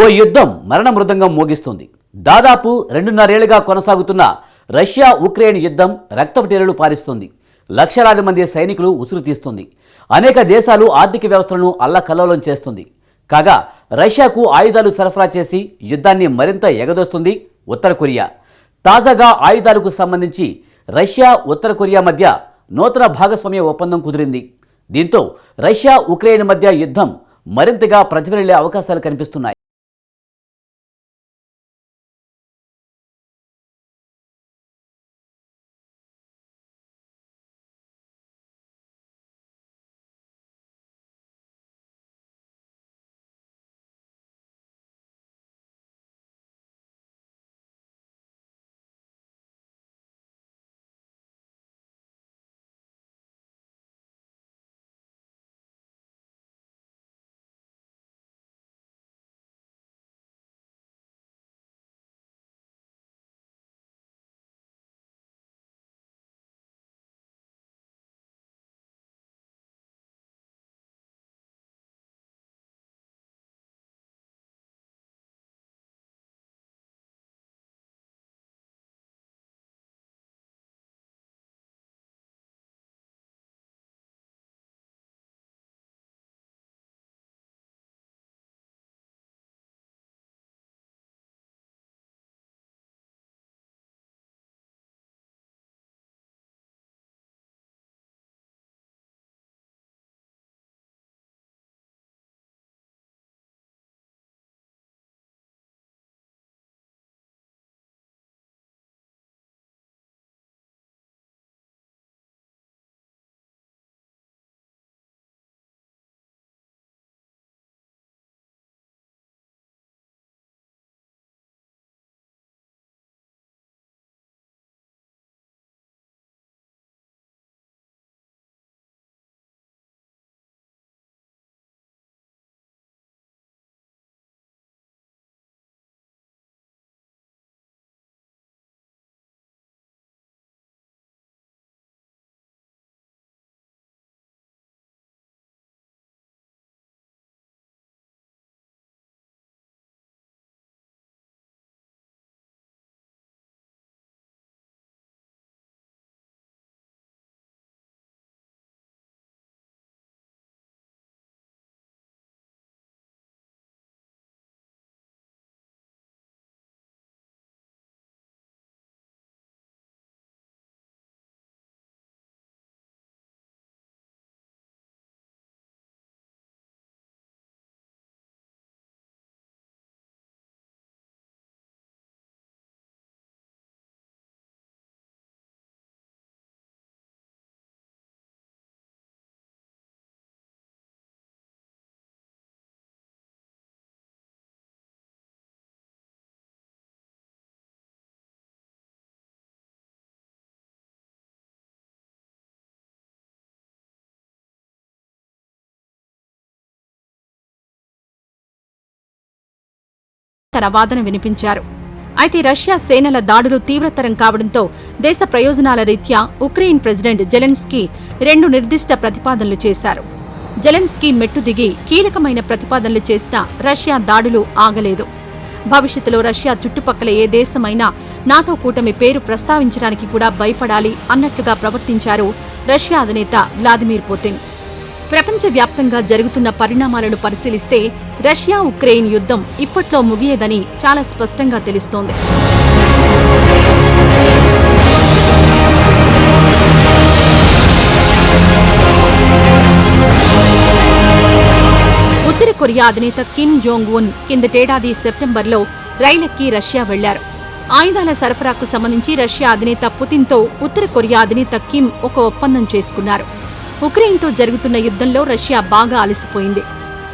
ఓ యుద్ధం మరణ మృదంగం మోగిస్తుంది. దాదాపు రెండున్నరేళ్ళుగా కొనసాగుతున్న రష్యా ఉక్రెయిన్ యుద్ధం రక్తపు పారిస్తుంది. లక్షలాది మంది సైనికులు ఉసురు తీస్తుంది. అనేక దేశాలు ఆర్థిక వ్యవస్థలను అల్లకల్లోలం చేస్తుంది. కాగా రష్యాకు ఆయుధాలు సరఫరా చేసి యుద్ధాన్ని మరింత ఎగదోస్తుంది ఉత్తర కొరియా. తాజాగా ఆయుధాలకు సంబంధించి రష్యా ఉత్తర కొరియా మధ్య నూతన భాగస్వామ్య ఒప్పందం కుదిరింది. దీంతో రష్యా ఉక్రెయిన్ మధ్య యుద్ధం మరింతగా ప్రజ్వరిల్లే అవకాశాలు కనిపిస్తున్నాయి. తన వాదన వినిపించారు. అయితే రష్యా సేనల దాడులు తీవ్రతరం కావడంతో దేశ ప్రయోజనాల రీత్యా ఉక్రెయిన్ ప్రెసిడెంట్ జెలెన్స్కీ రెండు నిర్దిష్ట ప్రతిపాదనలు చేశారు. జెలెన్స్కీ మెట్టు దిగి కీలకమైన ప్రతిపాదనలు చేసినా రష్యా దాడులు ఆగలేదు. భవిష్యత్తులో రష్యా చుట్టుపక్కల ఏ దేశమైనా నాటో కూటమి పేరు ప్రస్తావించడానికి కూడా భయపడాలి అన్నట్లుగా ప్రవర్తించారు రష్యా అధినేత వ్లాదిమిర్ పుతిన్. ప్రపంచవ్యాప్తంగా జరుగుతున్న పరిణామాలను పరిశీలిస్తే రష్యా ఉక్రెయిన్ యుద్ధం ఇప్పట్లో ముగియదని చాలా స్పష్టంగా తెలుస్తోంది. ఉత్తర కొరియా అధినేత కిమ్ జోంగ్ ఉన్ కిందటేడాది సెప్టెంబర్లో రైలెక్కి రష్యా వెళ్ళారు. ఆయుధాల సరఫరాకు సంబంధించి రష్యా అధినేత పుతిన్తో ఉత్తర కొరియా అధినేత కిమ్ ఒక ఒప్పందం చేసుకున్నారు. ఉక్రెయిన్తో జరుగుతున్న యుద్ధంలో రష్యా బాగా అలసిపోయింది.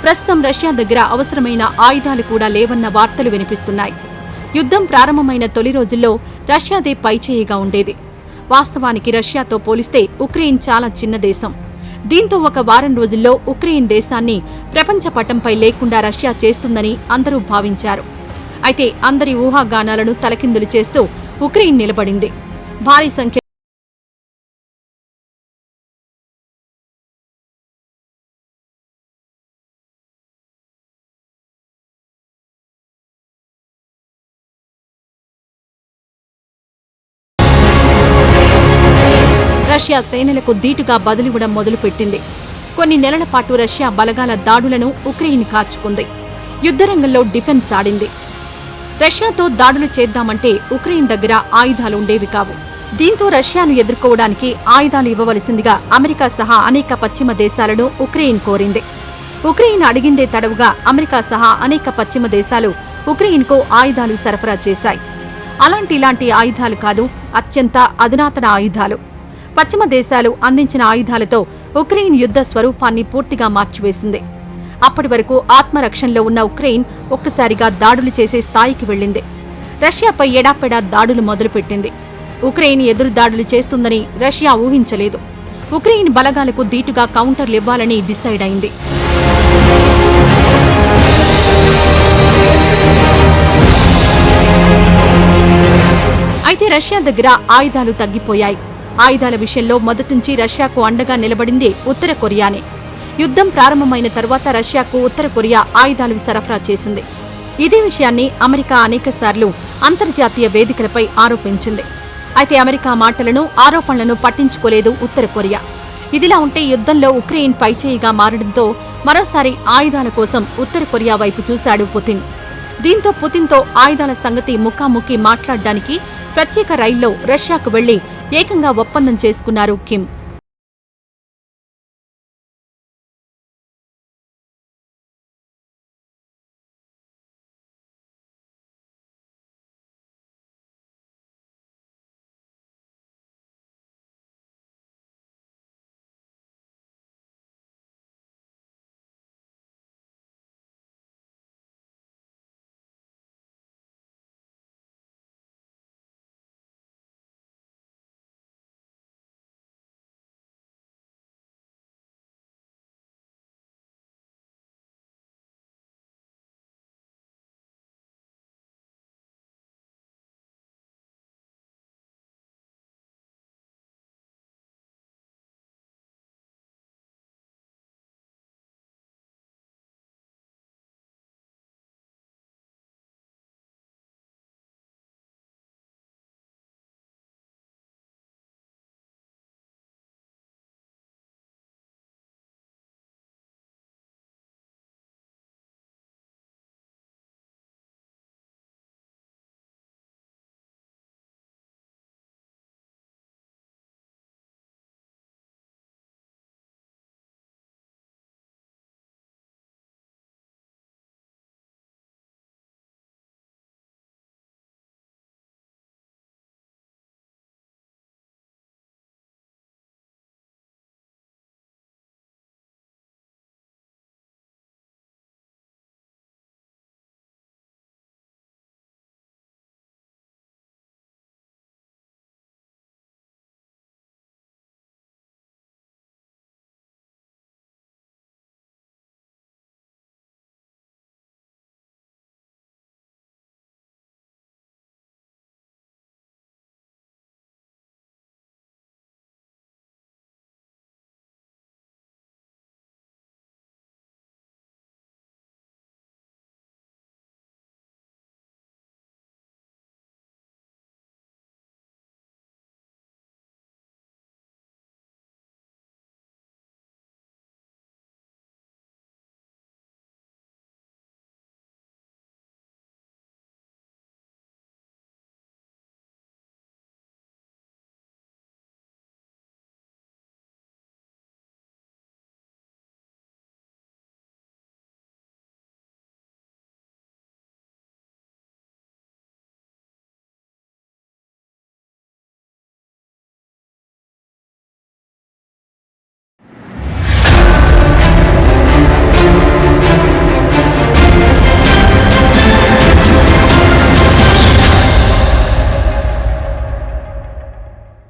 ప్రస్తుతం రష్యా దగ్గర అవసరమైన ఆయుధాలు కూడా లేవన్న వార్తలు వినిపిస్తున్నాయి. యుద్ధం ప్రారంభమైన తొలి రోజుల్లో రష్యాదే పైచేయిగా ఉండేది. వాస్తవానికి రష్యాతో పోలిస్తే ఉక్రెయిన్ చాలా చిన్న దేశం. దీంతో ఒక వారం రోజుల్లో ఉక్రెయిన్ దేశాన్ని ప్రపంచ పటంపై లేకుండా రష్యా చేస్తుందని అందరూ భావించారు. అయితే అందరి ఊహాగానాలను తలకిందులు చేస్తూ ఉక్రెయిన్ నిలబడింది. భారీ సంఖ్య రష్యా సేనలకు ధీటుగా బదిలివ్వడం మొదలుపెట్టింది. కొన్ని నెలల పాటు రష్యా బలగాల దాడులను ఉక్రెయిన్ కాచుకుంది. యుద్ధరంగంలో డిఫెన్స్ ఆడింది. రష్యాతో దాడులు చేద్దామంటే ఉక్రెయిన్ దగ్గర ఆయుధాలు ఉండేవి కావు. దీంతో రష్యాను ఎదుర్కోవడానికి ఆయుధాలు ఇవ్వవలసిందిగా అమెరికా సహా అనేక పశ్చిమ దేశాలను ఉక్రెయిన్ కోరింది. ఉక్రెయిన్ అడిగిందే తడవుగా అమెరికా సహా అనేక పశ్చిమ దేశాలు ఉక్రెయిన్కు ఆయుధాలు సరఫరా చేశాయి. అలాంటి ఇలాంటి ఆయుధాలు కాదు అత్యంత అధునాతన ఆయుధాలు. పశ్చిమ దేశాలు అందించిన ఆయుధాలతో ఉక్రెయిన్ యుద్ధ స్వరూపాన్ని పూర్తిగా మార్చివేసింది. అప్పటి వరకు ఆత్మరక్షణలో ఉన్న ఉక్రెయిన్ ఒక్కసారిగా దాడులు చేసే స్థాయికి వెళ్ళింది. రష్యాపై ఎడాపెడా దాడులు మొదలుపెట్టింది. ఉక్రెయిన్ ఎదురు దాడులు చేస్తుందని రష్యా ఊహించలేదు. ఉక్రెయిన్ బలగాలకు ధీటుగా కౌంటర్లు ఇవ్వాలని డిసైడ్ అయింది. అయితే రష్యా దగ్గర ఆయుధాలు తగ్గిపోయాయి. ఆయుధాల విషయంలో మొదటి రష్యాకు అండగా నిలబడింది ఉత్తర కొరియానే. యుద్ధం ప్రారంభమైన తర్వాత రష్యాకు ఉత్తర కొరియా ఆయుధాలు సరఫరా చేసింది. ఇదే విషయాన్ని అమెరికా అనేకసార్లు అంతర్జాతీయ వేదికలపై ఆరోపించింది. అయితే అమెరికా మాటలను ఆరోపణలను పట్టించుకోలేదు ఉత్తర కొరియా. ఇదిలా ఉంటే యుద్ధంలో ఉక్రెయిన్ పైచేయిగా మారడంతో మరోసారి ఆయుధాల కోసం ఉత్తర కొరియా వైపు చూశాడు పుతిన్. దీంతో పుతిన్తో ఆయుధాల సంగతి ముఖాముఖి మాట్లాడడానికి ప్రత్యేక రైల్లో రష్యాకు వెళ్ళి ఏకంగా ఒప్పందం చేసుకున్నారు కిమ్.